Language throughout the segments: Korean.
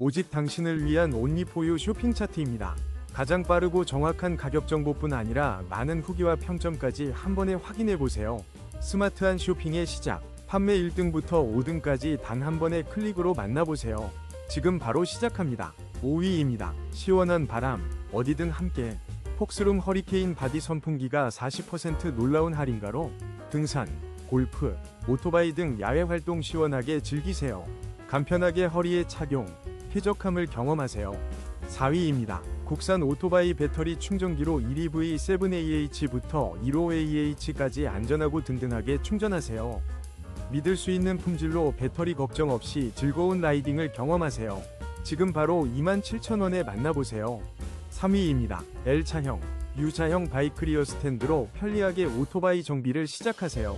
오직 당신을 위한 온리포유 쇼핑 차트입니다. 가장 빠르고 정확한 가격 정보뿐 아니라 많은 후기와 평점까지 한 번에 확인해 보세요. 스마트한 쇼핑의 시작. 판매 1등부터 5등까지 단 한 번의 클릭으로 만나보세요. 지금 바로 시작합니다. 5위입니다. 시원한 바람, 어디든 함께. 폭스룸 허리케인 바디 선풍기가 40% 놀라운 할인가로 등산, 골프, 오토바이 등 야외 활동 시원하게 즐기세요. 간편하게 허리에 착용, 쾌적함을 경험하세요. 4위입니다. 국산 오토바이 배터리 충전기로 1EV7AH부터 15AH까지 안전하고 든든하게 충전하세요. 믿을 수 있는 품질로 배터리 걱정 없이 즐거운 라이딩을 경험하세요. 지금 바로 27,000원에 만나보세요. 3위입니다. L차형, U차형 바이크리어 스탠드로 편리하게 오토바이 정비를 시작하세요.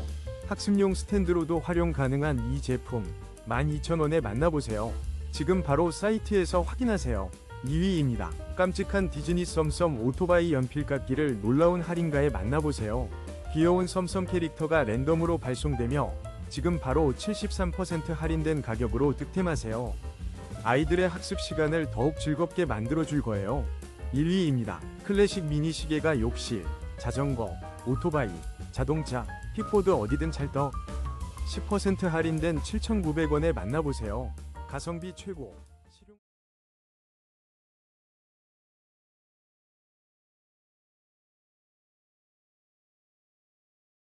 학습용 스탠드로도 활용 가능한 이 제품 12,000원에 만나보세요. 지금 바로 사이트에서 확인하세요. 2위입니다. 깜찍한 디즈니 썸썸 오토바이 연필깎이를 놀라운 할인가에 만나보세요. 귀여운 썸썸 캐릭터가 랜덤으로 발송되며 지금 바로 73% 할인된 가격으로 득템하세요. 아이들의 학습 시간을 더욱 즐겁게 만들어줄 거예요. 1위입니다. 클래식 미니 시계가 욕실, 자전거, 오토바이, 자동차, 킥보드 어디든 찰떡. 10% 할인된 7,900원에 만나보세요. 가성비 최고.